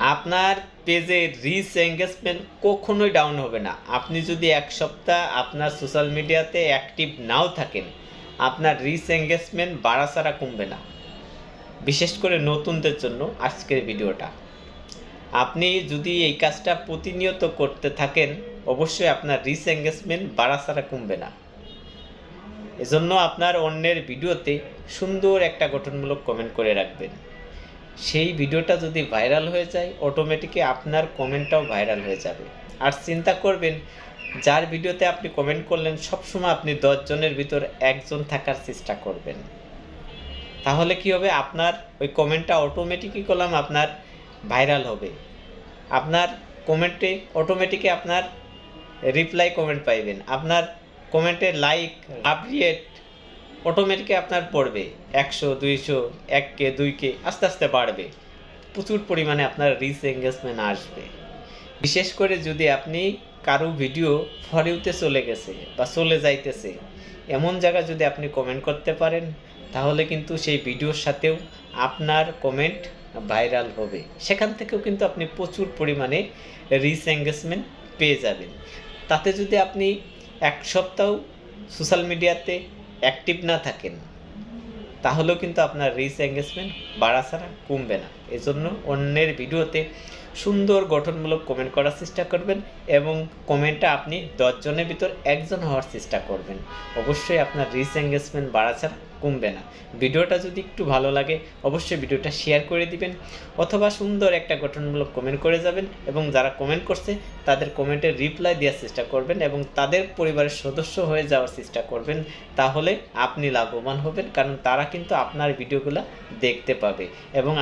আপনার পেজে reach engagement কখনোই ডাউন হবে না। আপনি যদি এক সপ্তাহ আপনার সোশ্যাল মিডিয়াতে অ্যাক্টিভ নাও থাকেন, আপনার রিচ এঙ্গেজমেন্ট বাড়া ছাড়া কমবে না। বিশেষ করে নতুনদের জন্য আজকের ভিডিওটা। আপনি যদি এই কাজটা প্রতিনিয়ত করতে থাকেন, অবশ্যই আপনার রিচ এঙ্গেজমেন্ট বাড়া ছাড়া কমবে না। এজন্য আপনার অন্যের ভিডিওতে সুন্দর একটা গঠনমূলক কমেন্ট করে রাখবেন। সেই ভিডিওটা যদি ভাইরাল হয়ে যায় অটোমেটিকই আপনার কমেন্টটাও ভাইরাল হয়ে যাবে। আর চিন্তা করবেন, যার ভিডিওতে আপনি কমেন্ট করলেন, সবসময় আপনি দশজনের ভিতর একজন থাকার চেষ্টা করবেন। তাহলে কি হবে? আপনার ওই কমেন্টটা অটোমেটিকই করলাম আপনার ভাইরাল হবে। আপনার কমেন্টে অটোমেটিকই আপনার রিপ্লাই কমেন্ট পাইবেন। আপনার কমেন্টে লাইক আপডেট অটোমেটিকই আপনার পড়বে। একশো, দুইশো এক কে দুই কে আস্তে আস্তে বাড়বে। প্রচুর পরিমাণে আপনার রিচ এঙ্গেজমেন্ট আসবে। বিশেষ করে যদি আপনি কারও ভিডিও ফরিউতে চলে গেছে বা চলে যাইতেছে, এমন জায়গায় যদি আপনি কমেন্ট করতে পারেন, তাহলে কিন্তু সেই ভিডিওর সাথেও আপনার কমেন্ট ভাইরাল হবে। সেখান থেকেও কিন্তু আপনি প্রচুর পরিমাণে রিচ এঙ্গেজমেন্ট পেয়ে যাবেন। তাতে যদি আপনি এক সপ্তাহ সোশ্যাল মিডিয়াতে অ্যাক্টিভ না থাকেন তাহলেও কিন্তু আপনার রিস এঙ্গেজমেন্ট বাড়া ছাড়া কমবে না। এজন্য অন্যের ভিডিওতে সুন্দর গঠনমূলক কমেন্ট করার চেষ্টা করবেন এবং কমেন্টটা আপনি দশজনের ভিতর একজন হওয়ার চেষ্টা করবেন। অবশ্যই আপনার রিচ এঙ্গেজমেন্ট বাড়া ছাড়া কমবে না। ভিডিওটা যদি একটু ভালো লাগে, অবশ্যই ভিডিওটা শেয়ার করে দিবেন অথবা সুন্দর একটা গঠনমূলক কমেন্ট করে যাবেন এবং যারা কমেন্ট করছে, তাদের কমেন্টের রিপ্লাই দেওয়ার চেষ্টা করবেন এবং তাদের পরিবারের সদস্য হয়ে যাওয়ার চেষ্টা করবেন। তাহলে আপনি লাভবান হবেন, কারণ তারা কিন্তু আপনার ভিডিওগুলো দেখতে পাবে এবং